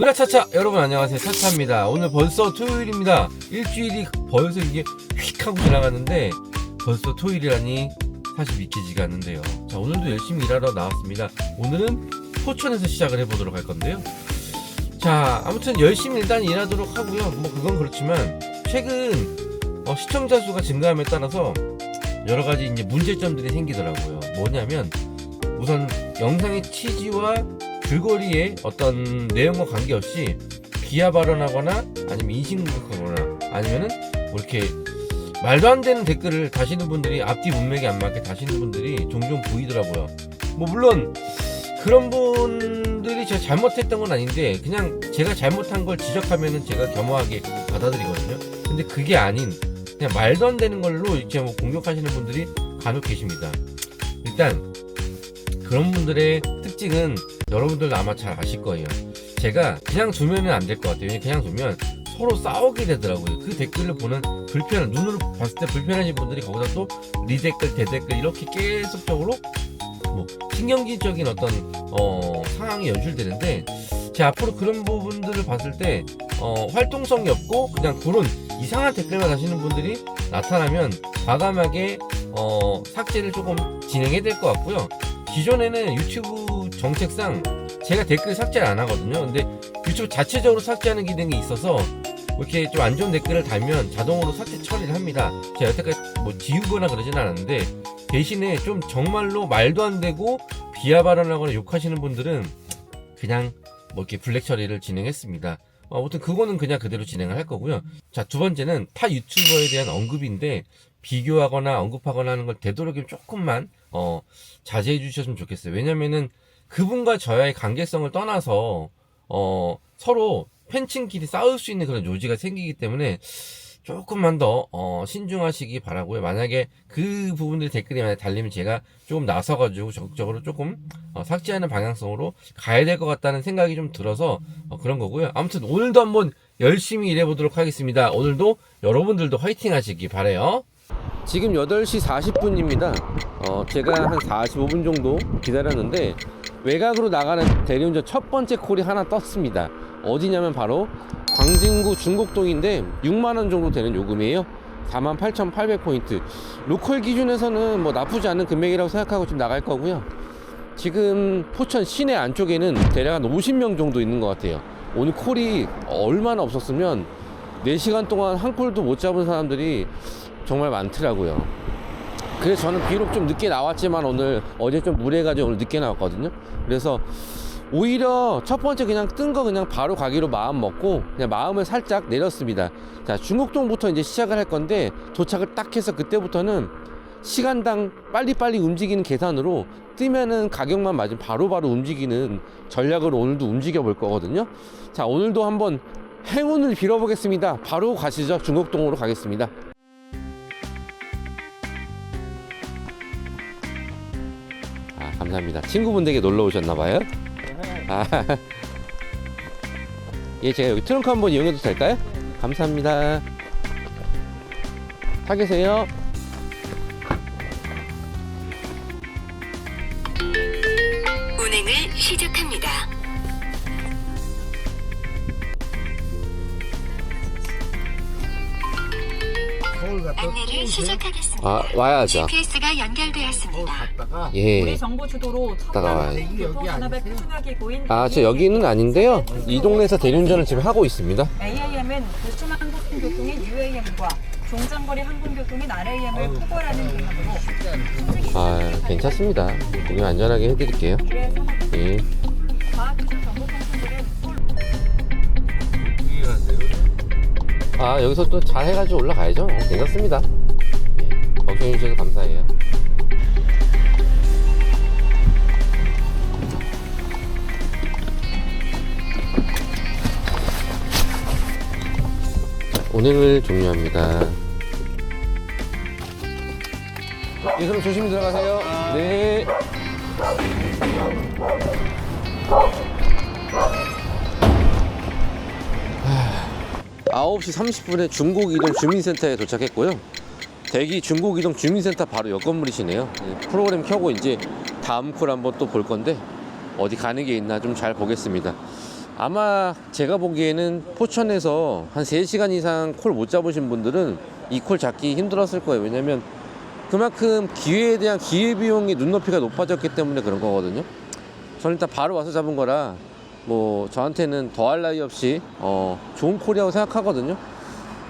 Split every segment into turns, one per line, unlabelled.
으라차차. 여러분 안녕하세요. 차차입니다. 오늘 벌써 토요일입니다. 일주일이 벌써 이게 휙 하고 지나갔는데 벌써 토요일이라니 사실 믿기지가 않는데요. 자 오늘도 열심히 일하러 나왔습니다. 오늘은 포천에서 시작을 해보도록 할 건데요. 자 아무튼 열심히 일단 일하도록 하고요. 뭐 그건 그렇지만 최근 어, 시청자 수가 증가함에 따라서 여러 가지 이제 문제점들이 생기더라고요. 뭐냐면 우선 영상의 취지와 글거리의 어떤 내용과 관계없이 비하 발언하거나 아니면 인신공격하거나 아니면은 뭐 이렇게 말도 안 되는 댓글을 다시는 분들이 앞뒤 문맥에 안 맞게 다시는 분들이 종종 보이더라고요. 뭐 물론 그런 분들이 제가 잘못했던 건 아닌데 그냥 제가 잘못한 걸 지적하면은 제가 겸허하게 받아들이거든요. 근데 그게 아닌 그냥 말도 안 되는 걸로 이렇게 뭐 공격하시는 분들이 간혹 계십니다. 일단 그런 분들의 특징은 여러분들도 아마 잘 아실 거예요. 제가 그냥 두면은 안 될 것 같아요. 그냥 두면 서로 싸우게 되더라고요. 그 댓글을 보는 불편, 눈으로 봤을 때 불편하신 분들이 거기다 또 리댓글, 대댓글 이렇게 계속적으로 뭐 신경질적인 어떤 어, 상황이 연출되는데 제가 앞으로 그런 부분들을 봤을 때 어, 활동성이 없고 그냥 그런 이상한 댓글만 다시는 분들이 나타나면 과감하게 어, 삭제를 조금 진행해야 될 것 같고요. 기존에는 유튜브 정책상 제가 댓글 삭제를 안 하거든요. 근데 유튜브 자체적으로 삭제하는 기능이 있어서 뭐 이렇게 좀 안 좋은 댓글을 달면 자동으로 삭제 처리를 합니다. 제가 여태까지 뭐 지우거나 그러진 않았는데 대신에 좀 정말로 말도 안 되고 비하 발언하거나 욕하시는 분들은 그냥 뭐 이렇게 블랙 처리를 진행했습니다. 어, 아무튼 그거는 그냥 그대로 진행을 할 거고요. 자, 두 번째는 타 유튜버에 대한 언급인데 비교하거나 언급하거나 하는 걸 되도록이면 조금만 어, 자제해 주셨으면 좋겠어요. 왜냐면은 그분과 저와의 관계성을 떠나서 어, 서로 팬층끼리 싸울 수 있는 그런 요지가 생기기 때문에 조금만 더 어, 신중하시기 바라고요. 만약에 그 부분들 댓글이 만약 달리면 제가 조금 나서가지고 적극적으로 조금 어, 삭제하는 방향성으로 가야 될 것 같다는 생각이 좀 들어서 어, 그런 거고요. 아무튼 오늘도 한번 열심히 일해보도록 하겠습니다. 오늘도 여러분들도 화이팅 하시기 바래요. 지금 8시 40분입니다. 어, 제가 한 45분 정도 기다렸는데 외곽으로 나가는 대리운전 첫 번째 콜이 하나 떴습니다. 어디냐면 바로 광진구 중곡동인데 6만원 정도 되는 요금이에요. 48,800포인트. 로컬 기준에서는 뭐 나쁘지 않은 금액이라고 생각하고 지금 나갈 거고요. 지금 포천 시내 안쪽에는 대략 한 50명 정도 있는 것 같아요. 오늘 콜이 얼마나 없었으면 4시간 동안 한 콜도 못 잡은 사람들이 정말 많더라고요. 그래서 저는 비록 좀 늦게 나왔지만 오늘 어제 좀 무리해가지고 오늘 늦게 나왔거든요. 그래서 오히려 첫 번째 그냥 뜬 거 그냥 바로 가기로 마음 먹고 그냥 마음을 살짝 내렸습니다. 자, 중곡동부터 이제 시작을 할 건데 도착을 딱 해서 그때부터는 시간당 빨리빨리 움직이는 계산으로 뜨면은 가격만 맞으면 바로바로 움직이는 전략으로 오늘도 움직여 볼 거거든요. 자, 오늘도 한번 행운을 빌어보겠습니다. 바로 가시죠. 중곡동으로 가겠습니다. 감사합니다. 친구분에게 놀러 오셨나 봐요. 아. 예, 제가 여기 트렁크 한번 이용해도 될까요? 감사합니다. 타 계세요. 아, 와야죠.
GPS가 연결되었습니다.
갔다가
예.
우리 정보 주도로
갔다가 와요.
고인
아, 저 여기는 아닌데요. 이 동네에서 대리운전을 지금 하고 있습니다.
AIM은 도심한 항공교통인 UAM과 종장거리 항공교통인 RAM을 포괄하는 개념으로
아, 괜찮습니다. 우리 안전하게 해드릴게요.
미래
예.
과학기술 정보통신들은 서울
여기 가세요.
아, 여기서 또 잘 해가지고 올라가야죠. 어, 괜찮습니다. 예. 걱정해주셔서 감사해요. 운행을 종료합니다. 예, 그럼 조심히 들어가세요. 네. 아홉 시 30분에 중곡이동 주민센터에 도착했고요. 대기 중곡이동 주민센터 바로 옆 건물이시네요. 예, 프로그램 켜고 이제 다음 콜 한번 또 볼 건데 어디 가는 게 있나 좀 잘 보겠습니다. 아마 제가 보기에는 포천에서 한 3시간 이상 콜 못 잡으신 분들은 이 콜 잡기 힘들었을 거예요. 왜냐면 그만큼 기회에 대한 기회비용이 눈높이가 높아졌기 때문에 그런 거거든요. 저는 일단 바로 와서 잡은 거라 뭐 저한테는 더할 나위 없이 어, 좋은 콜이라고 생각하거든요.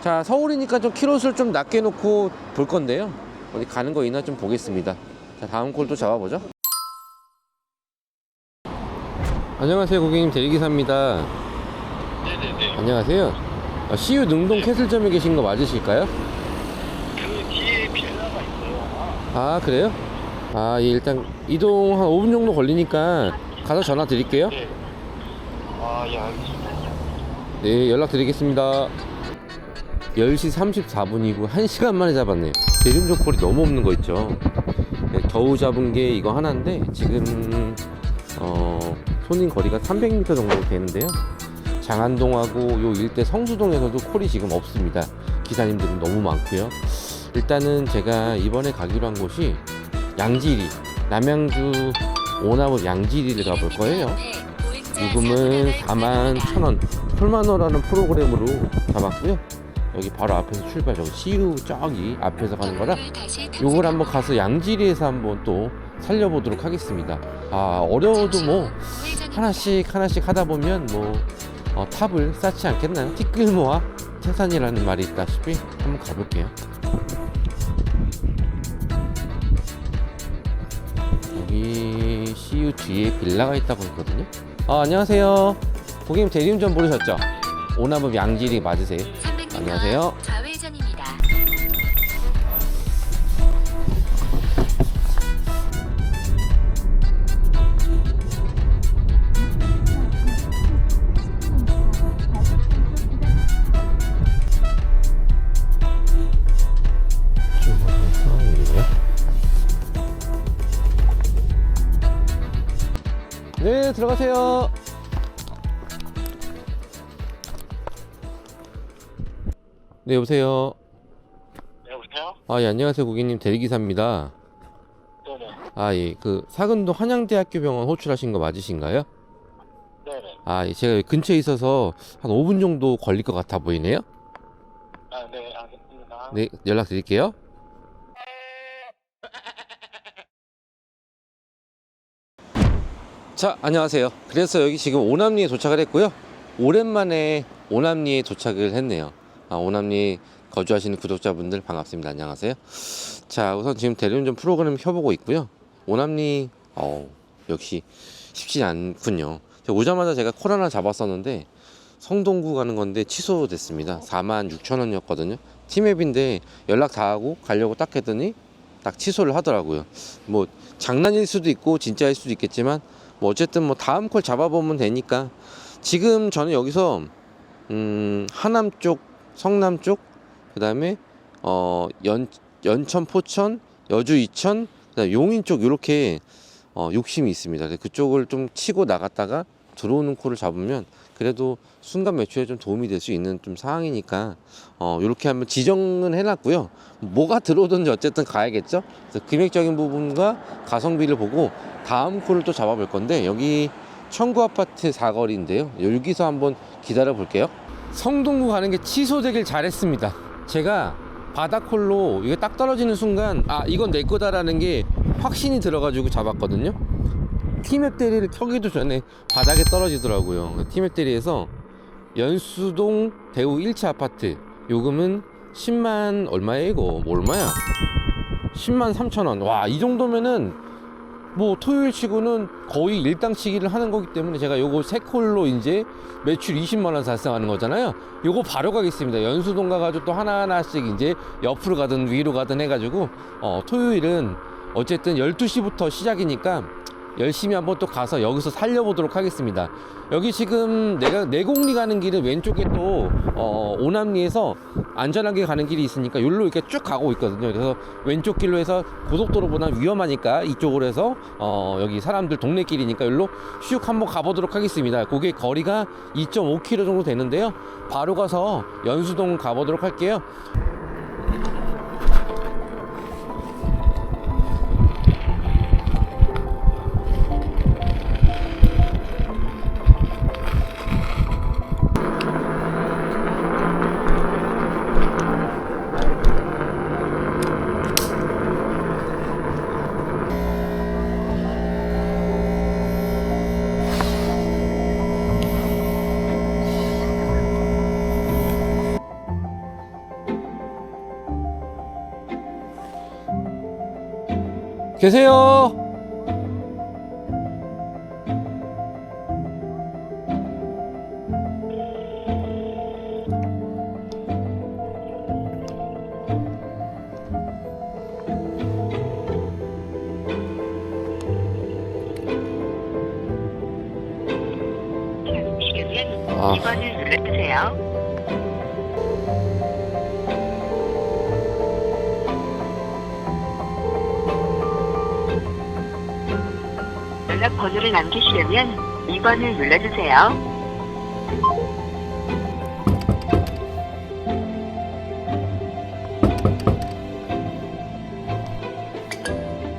자 서울이니까 좀 키로수를 좀 낮게 놓고 볼 건데요. 어디 가는 거 있나 좀 보겠습니다. 자 다음 콜도 잡아보죠. 안녕하세요 고객님 대리기사입니다.
네네네.
안녕하세요. 어, CU 능동 캐슬점에 계신 거 맞으실까요?
그 뒤에 빌라가 있어요.
아 그래요? 아 예, 일단 이동 한 5분 정도 걸리니까 가서 전화 드릴게요.
네. 아, 예, 알겠습니다.
네 연락 드리겠습니다. 10시 34분이고 1시간 만에 잡았네요. 대중적 콜이 너무 없는 거 있죠. 네, 겨우 잡은 게 이거 하나인데 지금 어, 손님 거리가 300m 정도 되는데요. 장안동하고 요 일대 성수동에서도 콜이 지금 없습니다. 기사님들은 너무 많고요. 일단은 제가 이번에 가기로 한 곳이 양지리, 남양주 오나무 양지리를 가볼 거예요. 요금은 4만 1,000원 폴마노라는 프로그램으로 잡았고요. 여기 바로 앞에서 출발, 저기 CU 저기 앞에서 가는 거라 요걸 한번 가서 양지리에서 한번 또 살려보도록 하겠습니다. 아 어려워도 뭐 하나씩 하나씩 하다 보면 뭐 어, 탑을 쌓지 않겠나요? 티끌모아 태산이라는 말이 있다시피 한번 가볼게요. 여기 CU 뒤에 빌라가 있다고 했거든요. 아, 안녕하세요. 고객님 대리운전 부르셨죠? 오나무 양지리 맞으세요? 안녕하세요.
좌회전입니다.
네, 들어가세요. 네, 여보세요.
네, 여보세요?
아, 예, 안녕하세요. 고객님 대리기사입니다.
네네.
아, 예, 그 사근도 한양대학교 병원 호출하신 거 맞으신가요?
네네.
아, 예, 제가 근처에 있어서 한 5분 정도 걸릴 것 같아 보이네요.
아, 네, 알겠습니다.
네, 연락 드릴게요. 자, 안녕하세요. 그래서 여기 지금 오남리에 도착을 했고요. 오랜만에 오남리에 도착을 했네요. 아, 오남리 거주하시는 구독자분들 반갑습니다. 안녕하세요. 자, 우선 지금 대리운전 프로그램 켜보고 있고요. 오남리, 어 역시 쉽지 않군요. 오자마자 제가 코로나 잡았었는데 성동구 가는 건데 취소됐습니다. 4만 6천 원이었거든요. 티맵인데 연락 다 하고 가려고 딱 했더니 딱 취소를 하더라고요. 뭐 장난일 수도 있고 진짜일 수도 있겠지만 뭐 어쨌든 뭐 다음 콜 잡아보면 되니까 지금 저는 여기서 음 하남 쪽, 성남 쪽, 그 다음에 어 연 연천, 포천, 여주, 이천, 그다음 용인 쪽 이렇게 어 욕심이 있습니다. 그쪽을 좀 치고 나갔다가 들어오는 콜을 잡으면 그래도 순간 매출에 좀 도움이 될 수 있는 좀 상황이니까 어 이렇게 한번 지정은 해놨고요. 뭐가 들어오든지 어쨌든 가야겠죠. 금액적인 부분과 가성비를 보고 다음 콜을 또 잡아볼 건데 여기 청구 아파트 사거리인데요. 여기서 한번 기다려 볼게요. 성동구 가는 게 취소되길 잘했습니다. 제가 바다콜로 이게 딱 떨어지는 순간 아 이건 내 거다라는 게 확신이 들어가지고 잡았거든요. 티맵 대리를 켜기도 전에 바닥에 떨어지더라고요. 티맵 대리에서 연수동 대우 1차 아파트 요금은 10만 얼마에 이거 뭐 얼마야? 10만 3천 원. 와 이 정도면은 뭐 토요일 치고는 거의 일당치기를 하는 거기 때문에 제가 요거 세 콜로 이제 매출 20만 원 달성하는 거잖아요. 요거 바로 가겠습니다. 연수동 가가지고 또 하나하나씩 이제 옆으로 가든 위로 가든 해가지고 어 토요일은 어쨌든 12시부터 시작이니까 열심히 한번 또 가서 여기서 살려보도록 하겠습니다. 여기 지금 내가 내곡리 가는 길은 왼쪽에 또 어, 오남리에서 안전하게 가는 길이 있으니까 여기로 이렇게 쭉 가고 있거든요. 그래서 왼쪽 길로 해서 고속도로보다 위험하니까 이쪽으로 해서 어, 여기 사람들 동네 길이니까 여기로 슉 한번 가보도록 하겠습니다. 그게 거리가 2.5km 정도 되는데요. 바로 가서 연수동 가보도록 할게요. 계세요?
남기시려면 2번을 눌러주세요.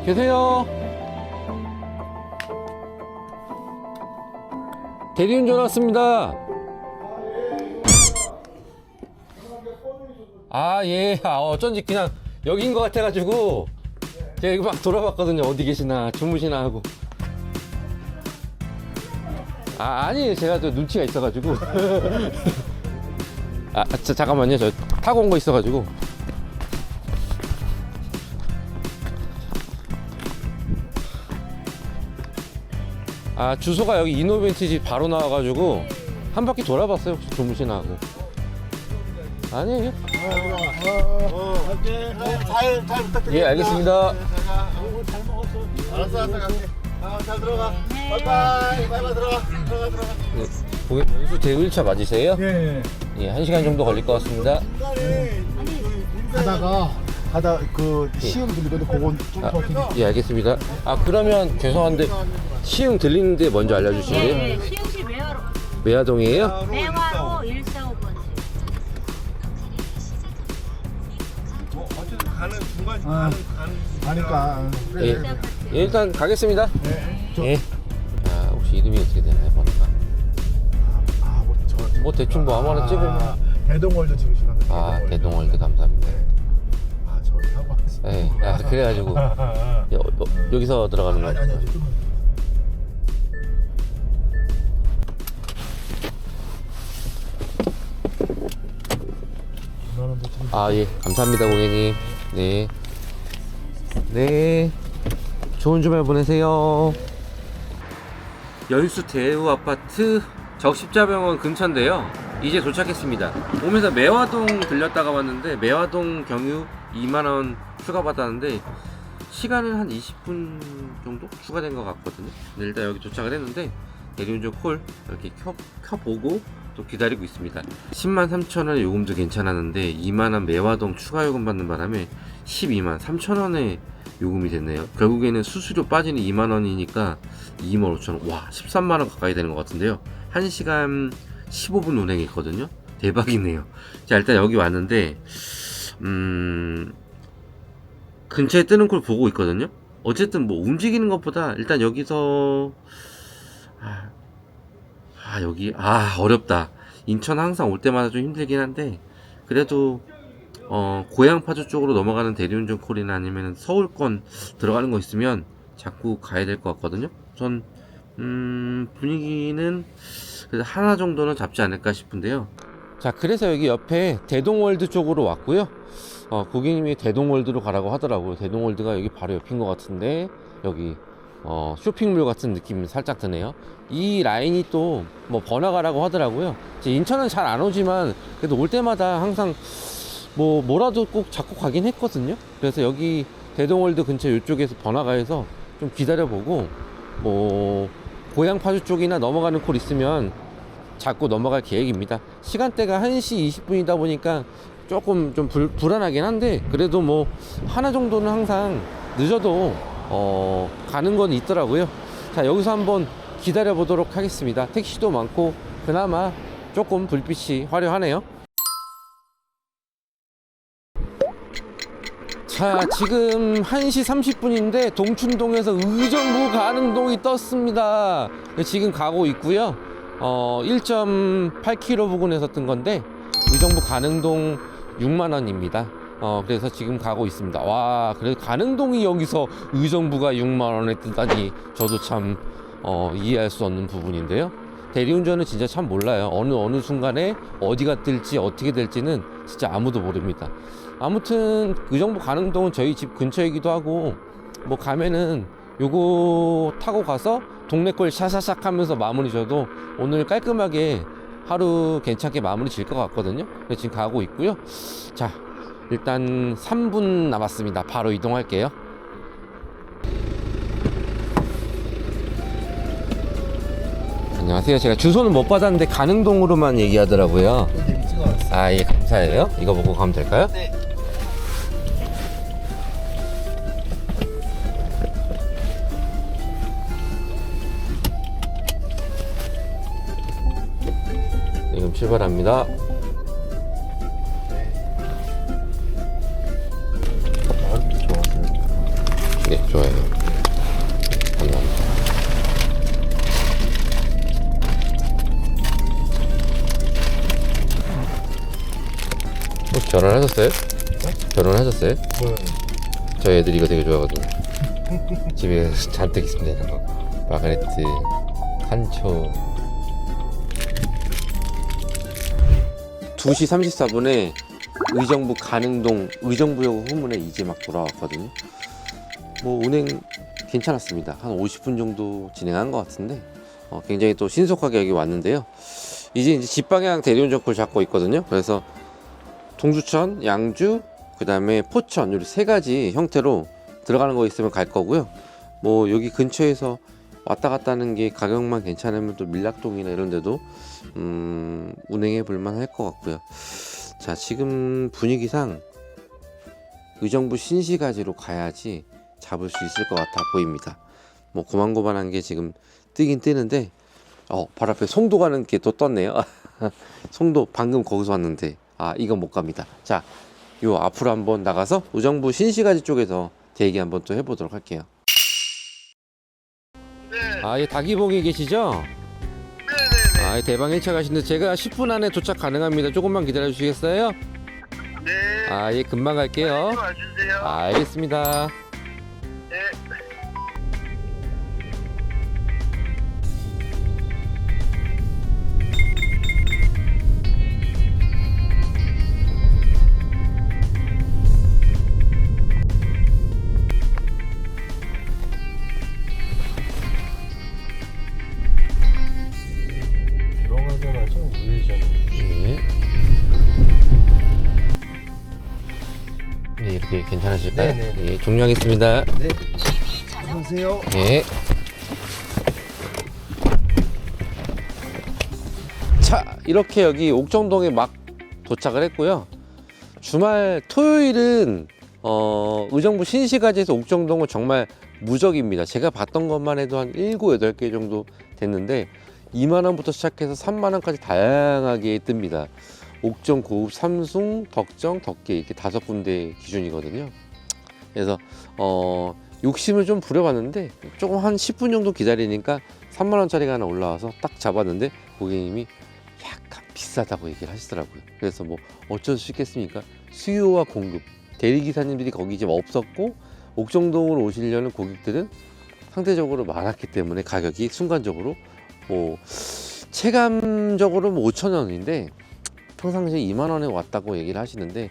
계세요? 대리운전 왔습니다. 아, 예. 아, 어쩐지 그냥 여긴 것 같아가지고 제가 이거 막 돌아봤거든요. 어디 계시나, 주무시나 하고. 아, 아니, 제가 저 눈치가 있어가지고. 아, 저, 잠깐만요. 저 타고 온 거 있어가지고. 아 주소가 여기 이노벤트지 바로 나와가지고 한 바퀴 돌아봤어요 혹시 주무시나 하고 아니에요
잘, 잘 부탁드립니다.
예 알겠습니다
알았어, 알았어, 갈게. 아, 잘 들어가. 바이바이. 바이바이 들어가. 들어가, 들어가.
네, 고객 연수 대일차 맞으세요?
예.
예, 한 시간 정도 걸릴 것 같습니다
가다가 가다 그 시음 들리거든. 그건 좀
아,
더.
예 알겠습니다 아 그러면 죄송한데 시흥 들리는데 먼저 알려주실래요?
네, 시흥시 매화로
매화동이에요?
매화로 145번.
가는 중간 가는 가는 가니까.
예, 예, 일단 가겠습니다
네. 저,
예. 아 혹시 이름이 어떻게 되나요 번호가?
아, 뭐 저.
뭐 대충 뭐 아무거나 찍으면
아, 대동월드 찍으시나?
아 대동월드 감사합니다
아, 저 사고 왔어.
예, 아, 그래가지고
아, 아.
여, 뭐, 여기서 들어가는
아니,
거예요?
아니, 아니, 좀. 이만원 더 드릴게요.
아, 예. 감사합니다, 고객님. 네. 네. 좋은 주말 보내세요. 연수 대우 아파트 적십자병원 근처인데요. 이제 도착했습니다. 오면서 매화동 들렸다가 왔는데 매화동 경유 2만원 추가받았는데 시간은 한 20분 정도 추가된 것 같거든요. 일단 여기 도착을 했는데 대리운전 콜 이렇게 켜, 켜보고 또 기다리고 있습니다. 10만 3천 원의 요금도 괜찮았는데 2만 원 매화동 추가 요금 받는 바람에 12만 3천 원의 요금이 됐네요. 결국에는 수수료 빠지는 2만 원이니까 2만 5천 원. 와, 13만 원 가까이 되는 것 같은데요. 1시간 15분 운행했거든요. 대박이네요. 자, 일단 여기 왔는데 음 근처에 뜨는 걸 보고 있거든요. 어쨌든 뭐 움직이는 것보다 일단 여기서 아, 아 여기 아 어렵다. 인천 항상 올 때마다 좀 힘들긴 한데 그래도 어 고향 파주 쪽으로 넘어가는 대리운전 콜이나 아니면 서울권 들어가는 거 있으면 자꾸 가야 될 것 같거든요. 전 음, 분위기는 하나 정도는 잡지 않을까 싶은데요. 자, 그래서 여기 옆에 대동월드 쪽으로 왔고요. 어, 고객님이 대동월드로 가라고 하더라고요. 대동월드가 여기 바로 옆인 것 같은데 여기 어, 쇼핑몰 같은 느낌이 살짝 드네요. 이 라인이 또 뭐 번화가라고 하더라고요. 인천은 잘 안 오지만 그래도 올 때마다 항상 뭐 뭐라도 꼭 잡고 가긴 했거든요. 그래서 여기 대동월드 근처 이쪽에서 번화가에서 좀 기다려보고 뭐 고향 파주 쪽이나 넘어가는 콜 있으면 잡고 넘어갈 계획입니다. 시간대가 1시 20분이다 보니까 조금 좀 불, 불안하긴 한데 그래도 뭐 하나 정도는 항상 늦어도 어, 가는 건 있더라고요. 자 여기서 한번 기다려 보도록 하겠습니다. 택시도 많고 그나마 조금 불빛이 화려하네요. 자 지금 1시 30분인데 동춘동에서 의정부 가능동이 떴습니다. 지금 가고 있고요. 어 1.8km 부근에서 뜬 건데 의정부 가능동 6만원입니다. 어 그래서 지금 가고 있습니다. 와 그래 가능동이 여기서 의정부가 6만원에 뜨다니 저도 참 어, 이해할 수 없는 부분인데요. 대리운전은 진짜 참 몰라요. 어느 어느 순간에 어디가 뜰지 어떻게 될지는 진짜 아무도 모릅니다 아무튼 의정부 가능동은 저희 집 근처이기도 하고 뭐 가면은 요거 타고 가서 동네 걸 샤샤샥 하면서 마무리 져도 오늘 깔끔하게 하루 괜찮게 마무리 질 것 같거든요. 그래서 지금 가고 있고요. 자, 일단 3분 남았습니다. 바로 이동할게요. 안녕하세요. 제가 주소는 못 받았는데 가능동으로만 얘기하더라고요.
찍어왔어.
아, 예, 감사해요. 이거 보고 가면 될까요?
네.
출발합니다. 네, 좋아요. 감사합니다. 혹시 결혼하셨어요? 결혼하셨어요?
뭐요?
저희 애들이 이거 되게 좋아하거든요. 집에 잔뜩 있습니다. 이런 거. 마가레트, 칸초. 2시 34분에 의정부 가능동 의정부역 후문에 이제 막 돌아왔거든요. 뭐 운행 괜찮았습니다. 한 50분 정도 진행한 것 같은데 어, 굉장히 또 신속하게 여기 왔는데요. 이제 이제 집 방향 대리운전 콜 잡고 있거든요. 그래서 동주천, 양주, 그 다음에 포천 이세 가지 형태로 들어가는 거 있으면 갈 거고요. 뭐 여기 근처에서 왔다 갔다 하는 게 가격만 괜찮으면 또 밀락동이나 이런 데도 음, 운행해 볼만 할 것 같고요. 자, 지금 분위기상 의정부 신시가지로 가야지 잡을 수 있을 것 같아 보입니다. 뭐 고만고만한 게 지금 뜨긴 뜨는데 어, 바로 앞에 송도 가는 게 또 떴네요. 송도 방금 거기서 왔는데 아, 이건 못 갑니다. 자, 요 앞으로 한번 나가서 의정부 신시가지 쪽에서 대기 한번 또 해보도록 할게요. 아, 예, 닭이봉이 계시죠? 아, 예, 대방 1차 가시는데 제가 10분 안에 도착 가능합니다. 조금만 기다려 주시겠어요?
네.
아, 예, 금방 갈게요.
와주세요.
아, 알겠습니다.
네 네.
예, 종료하겠습니다.
네. 안녕하세요.
예. 자, 이렇게 여기 옥정동에 막 도착을 했고요. 주말 토요일은 어, 의정부 신시가지에서 옥정동은 정말 무적입니다. 제가 봤던 것만 해도 한 7, 8개 정도 됐는데 2만 원부터 시작해서 3만 원까지 다양하게 뜹니다. 옥정, 고급, 삼숭, 덕정, 덕계 이렇게 다섯 군데 기준이거든요. 그래서 어, 욕심을 좀 부려봤는데 조금 한 10분 정도 기다리니까 3만 원짜리가 하나 올라와서 딱 잡았는데 고객님이 약간 비싸다고 얘기를 하시더라고요. 그래서 뭐 어쩔 수 있겠습니까? 수요와 공급 대리기사님들이 거기 이제 없었고 옥정동으로 오시려는 고객들은 상대적으로 많았기 때문에 가격이 순간적으로 뭐 체감적으로 뭐 5천 원인데 평상시에 2만 원에 왔다고 얘기를 하시는데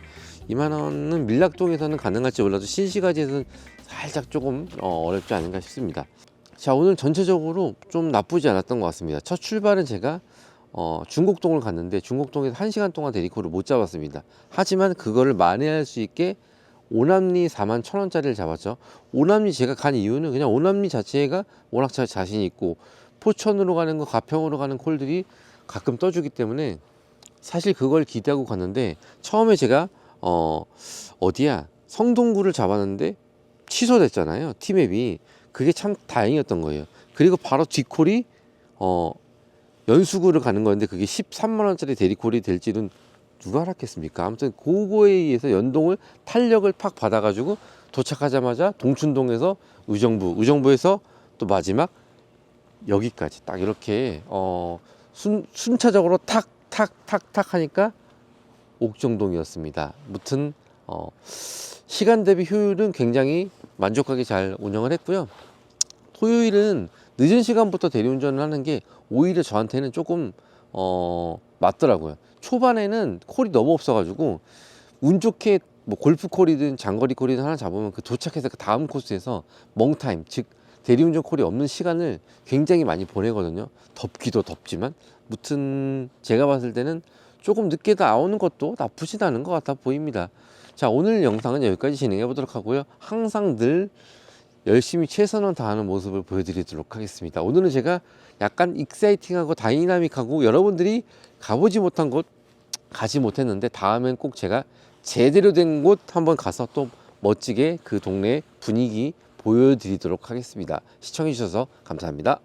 2만 원은 밀락동에서는 가능할지 몰라도 신시가지에서는 살짝 조금 어, 어렵지 않은가 싶습니다. 자 오늘 전체적으로 좀 나쁘지 않았던 것 같습니다. 첫 출발은 제가 어, 중곡동을 갔는데 중곡동에서 1시간 동안 대리코를 못 잡았습니다. 하지만 그거를 만회할 수 있게 오남리 4만 1천 원짜리를 잡았죠. 오남리 제가 간 이유는 그냥 오남리 자체가 워낙 잘 자신 있고 포천으로 가는 거 가평으로 가는 콜들이 가끔 떠주기 때문에 사실 그걸 기대하고 갔는데 처음에 제가 어 어디야? 성동구를 잡았는데 취소됐잖아요 티맵이. 그게 참 다행이었던 거예요. 그리고 바로 뒷콜이 어 연수구를 가는 거였는데 그게 13만 원짜리 대리콜이 될지는 누가 알았겠습니까? 아무튼 그거에 의해서 연동을 탄력을 팍 받아가지고 도착하자마자 동춘동에서 의정부 의정부에서 또 마지막 여기까지 딱 이렇게 어 순, 순차적으로 탁 탁 탁 탁 하니까 옥정동이었습니다. 무튼 어 시간 대비 효율은 굉장히 만족하게 잘 운영을 했고요. 토요일은 늦은 시간부터 대리운전을 하는 게 오히려 저한테는 조금 어 맞더라고요. 초반에는 콜이 너무 없어가지고 운 좋게 뭐 골프 콜이든 장거리 콜이든 하나 잡으면 그 도착해서 그 다음 코스에서 멍타임 즉 대리운전 콜이 없는 시간을 굉장히 많이 보내거든요 덥기도 덥지만 무튼 제가 봤을 때는 조금 늦게 나오는 것도 나쁘진 않은 것 같아 보입니다 자 오늘 영상은 여기까지 진행해 보도록 하고요 항상 늘 열심히 최선을 다하는 모습을 보여드리도록 하겠습니다 오늘은 제가 약간 익사이팅하고 다이나믹하고 여러분들이 가보지 못한 곳 가지 못했는데 다음엔 꼭 제가 제대로 된 곳 한번 가서 또 멋지게 그 동네 분위기 보여드리도록 하겠습니다. 시청해 주셔서 감사합니다.